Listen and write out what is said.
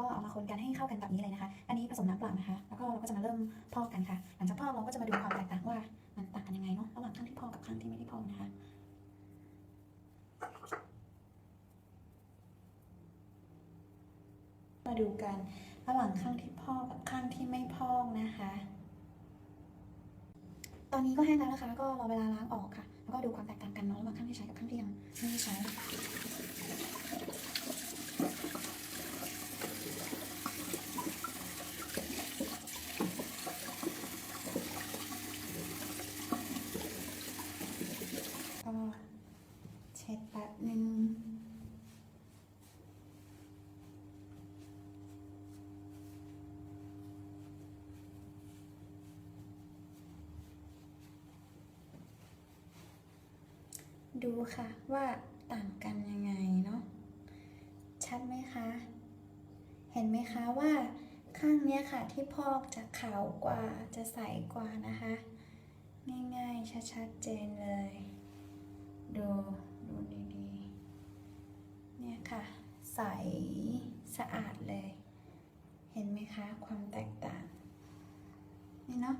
ก็เอามาคนกันให้เข้ากันแบบนี้เลยนะคะ อันนี้ผสมน้ำเปล่านะคะ แล้วก็เราก็จะมาเริ่มพอกกันค่ะ หลังจากพอกเราก็จะมาดูความแตกต่างว่า มันต่างกันยังไงเนาะ ระหว่างข้างที่พอกกับข้างที่ไม่ได้พอกนะคะมาดูกันระหว่างข้างที่พอกกับข้างที่ไม่พอกนะคะ ตอนนี้ก็แห้งแล้วนะคะ ก็รอเวลาล้างออกค่ะ แล้วก็ดูความแตกต่างกันเนาะระหว่างข้างที่ใช้กับข้างที่ยังไม่ได้ใช้ ก็เช็ดแป๊บนึงดูค่ะว่าต่างกันยังไงเนาะชัดไหมคะ เห็นไหมคะว่าข้างเนี้ยค่ะที่พอกจะขาวกว่าจะใสกว่านะคะ ง่ายๆชัดๆเจนเลย ดู ดูดีดี ใสสะอาดเลย เห็นไหมคะ ความแตกต่าง นี่เนาะ